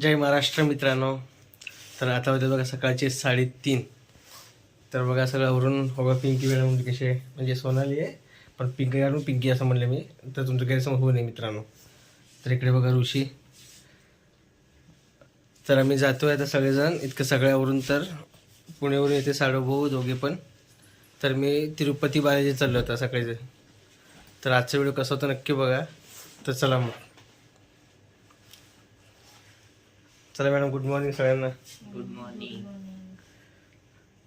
जय महाराष्ट्र मित्रांनो. तर आता होते बघा सकाळचे साडेतीन. तर बघा सगळं आवरून बघा पिंकी वेळ म्हणजे कसे म्हणजे सोनाली आहे पण पिंकी काढून पिंकी असं म्हणलं मी तर तुमचं गैरसमज होऊ नये मित्रांनो. तर इकडे बघा ऋषी. तर आम्ही जातोय आता सगळेजण इतकं सगळ्यावरून तर पुण्यावरून येते साडोभाऊ दोघे पण. तर मी तिरुपती बालाजी चाललो होता सकाळी. तर आजचा व्हिडिओ कसा होता नक्की बघा. तर चला मग. चला मॅडम गुड मॉर्निंग सगळ्यांना. गुड मॉर्निंग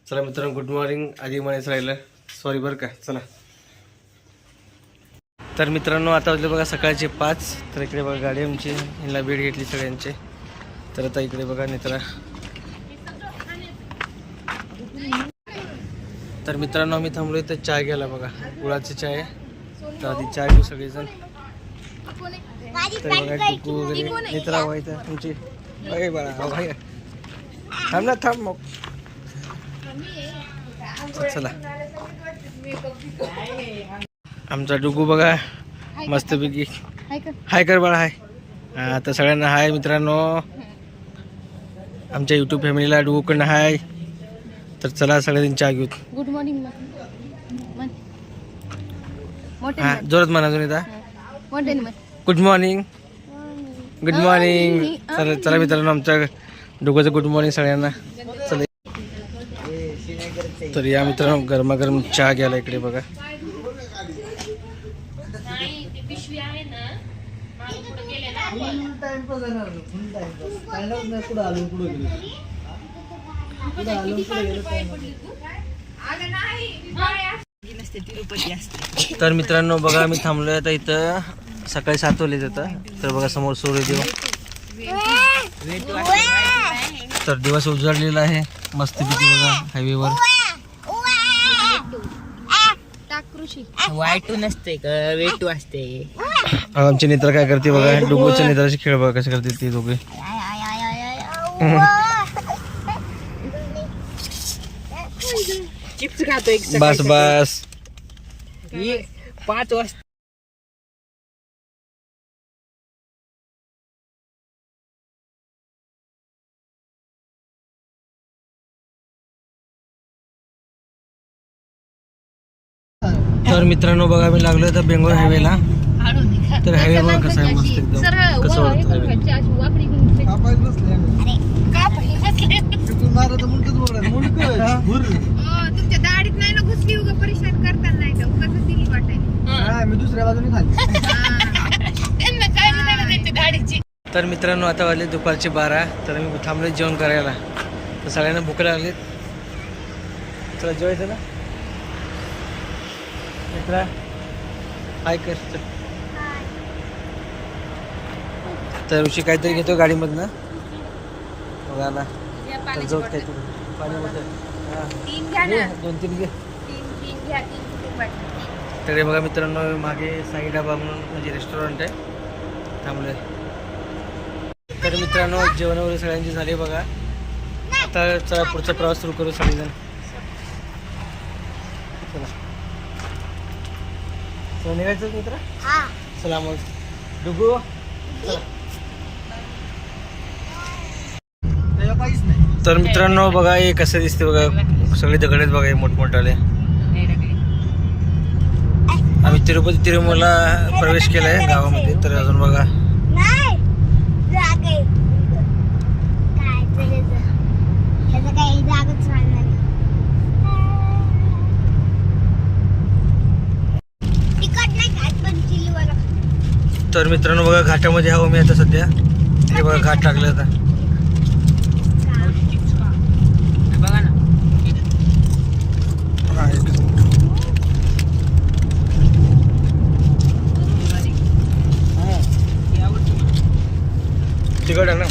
चला मित्रांनो गुड मॉर्निंग आधी म्हणायचं राहिलं. सॉरी बरं का. चला. तर मित्रांनो आता वाजले बघा सकाळचे पाच. तर इकडे बघा गाडी आमची. ह्यांना भेट घेतली सगळ्यांचे. तर आता इकडे बघा नेत्रा तर मित्रांनो आम्ही थांबलो इथं चाय घ्यायला बघा. गुळाची चाय आहे. तर आधी चाय घेऊ सगळेजण. तर बघा टिकू वगैरे. नेत्रा व्हायचं तुमची अहो भाई थांब ना थांब मग चला। आमचा डुगू बघा मस्तपैकी हाय कर बाळा हाय. तर सगळ्यांना हाय मित्रांनो. आमच्या यूट्यूब फॅमिलीला डुगूकडनं हाय. तर चला सगळ्यांनी चहा घेऊ गुड मॉर्निंग हा जोरात म्हणा अजून गुड मॉर्निंग गुड मॉर्निंग चला चला मित्रांनो आमच्या डुगूचं गुड मॉर्निंग सगळ्यांना. चला. तर या मित्रांनो गरमागरम चहा घ्यायला इकडे बघा. नसते तिरुपती असते तर मित्रांनो बघा आम्ही थांबलोय आता इथं. सकाळी सात वाजले जातं तर बघा समोर सूर्यदेव तर दिवस उजाडलेला आहे. मस्तपैकी बघा हायवेवर वाईटू नसते का? वेटू असते. आमची नेत्र काय करते बघा डुगूच्या नेत्राचे खेळ बघा कसे करते ते दोघे. चिप्स खातो एक बस बस. ये पाच वाजता. तर मित्रांनो बघा आम्ही लागलो तर बेंगलोर हायवेला तर हायवे बघा कसा आहे मस्त एकदम कसं वाटतं तर मी मित्रांनो आता वाजले दुपारचे बारा. तर मी थांबले जेवण करायला. तर सगळ्यांना भूक लागली चला जेवायचं ना? मित्रा. हाय कर. तर ऋषी काहीतरी घेतो गाडीमधनं. बघा ना तर जाऊ काहीतरी. पाणी बॉटल. तीन घ्या घे, ना दोन तीन घे. तर बघा मित्रांनो मागे साई डाबा म्हणून म्हणजे रेस्टॉरंट आहे. थांबलोय तर मित्रांनो जेवण वगैरे सगळ्यांची झाली बघा. आता चला पुढचा प्रवास सुरू करू सगळेजण. चला. चला निघायचं मित्र? चला मग. डुगू. तर मित्रांनो बघा हे कसं दिसते बघा. सगळे दगड आहेत बघा हे मोठमोठाले. आम्ही तिरुपती तिरुमला प्रवेश केलाय गावामध्ये तर अजून बघा. तर मित्रांनो बघा घाटामध्ये आहो मी आता सध्या. हे बघा घाट लागलं आता बघा ना हा, एक. तिकड आहे ना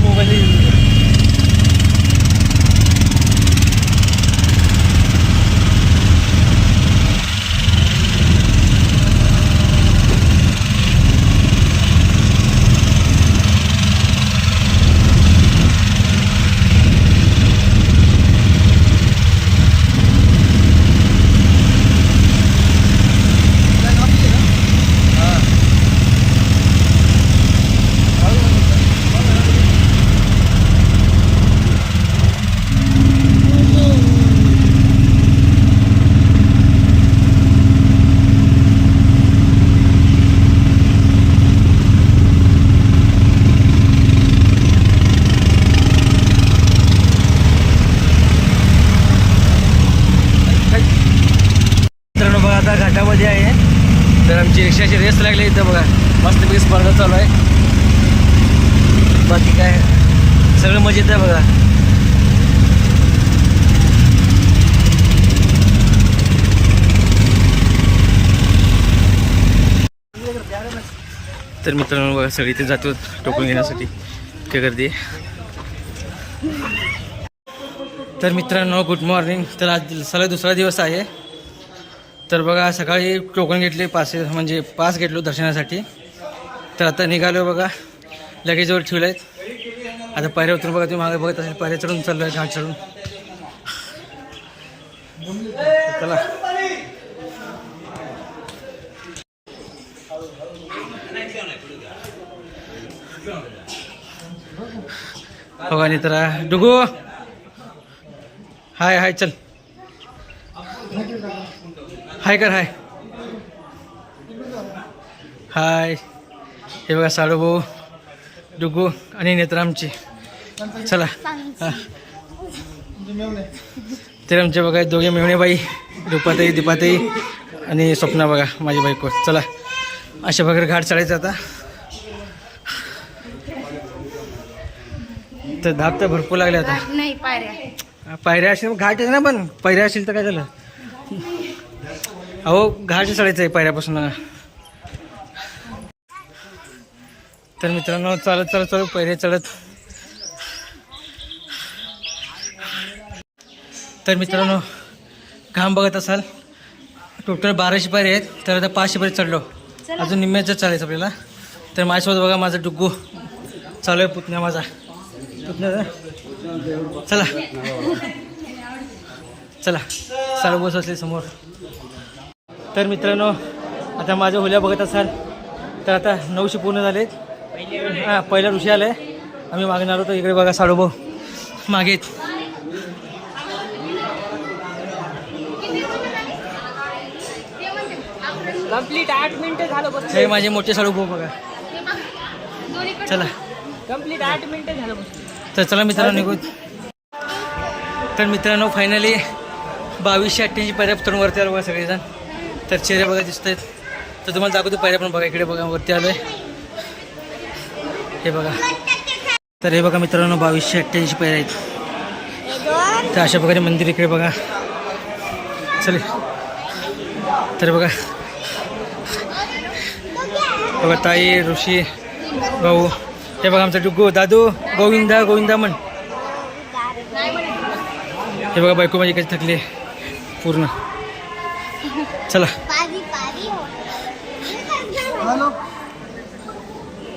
मोबाईल बाकी काय? सगळं मजेत आहे बघा. तर मित्रांनो बघा सगळी ते जातो टोकून घेण्यासाठी. काय गर्दी तर मित्रांनो गुड मॉर्निंग तर आज सगळा दुसरा दिवस आहे. तर बघा सकाळी टोकन घेतले पास म्हणजे पास घेतलो दर्शनासाठी. तर आता निघालो बघा. लगेजवर ठेवलं आहेत आता पायऱ्या उतरून बघा तुम्ही मागे बघत असेल पायऱ्या चढून चाललो आहे घाट चढून. चला. बघा आणि तर डुगू. हाय हाय चल. हाय कर हाय. हाय. हे बघा साडू भाऊ. डुगू आणि नेत्र आमची चला. तर आमचे बघा दोघे मेवणे बाई रुपाताई दीपाताई आणि स्वप्ना बघा माझी बायको. चला. अशा प्रकारे घाट चढायचं आता. तर धाप तर भरपूर लागले आता. नाही पायऱ्या. पायऱ्या असेल घाट आहे ना पण पायऱ्या असेल तर काय झालं? अहो घाट चढायचं आहे पायऱ्यापासून. तर मित्रांनो चालत चालत चालू पायऱ्या चढत तर मित्रांनो घाम बघत असाल टोटल बाराशे पायरे आहेत तर आता पाचशे पायरे चढलो अजून निम्म्याचं चालायचं आपल्याला तर माझ्यासोबत बघा माझा डुग्गू. चालू आहे पुतण्या माझा. पुतण्या चला. चला. साडू बस असले समोर. तर मित्रांनो आता माझ्या होल्या बघत असाल तर आता नऊशे पूर्ण झालेत. हां पहिला ऋषी आलाय. आम्ही मागणार होतो. इकडे बघा साडूभाऊ मागेत कंप्लीट आठ मिनिटं झालं बस हे माझे मोठे साडूभाऊ बघा. चला. कंप्लीट आठ मिनिटं झालं बस तर चला मित्रांनो निघू तर मित्रांनो फायनली बावीसशे अठ्ठ्याऐंशी पायऱ्या तरुण वरती आलो बघा सगळेजण. तर चेहरे बघा दिसत आहेत तर तुम्हाला दाखवतो पायऱ्या पण बघा. इकडे बघा वरती आलो आहे हे बघा. तर हे बघा मित्रांनो बावीसशे अठ्ठ्याऐंशी पायऱ्या आहेत. तर अशा प्रकारे मंदिर इकडे बघा. चल. तर बघा. बघा ताई ऋषी भाऊ. हे बघा आमचा डुग्गू दादू गोविंदा गोविंदा म्हण. हे बघा बायको माझी कशी थकली पूर्ण. चला.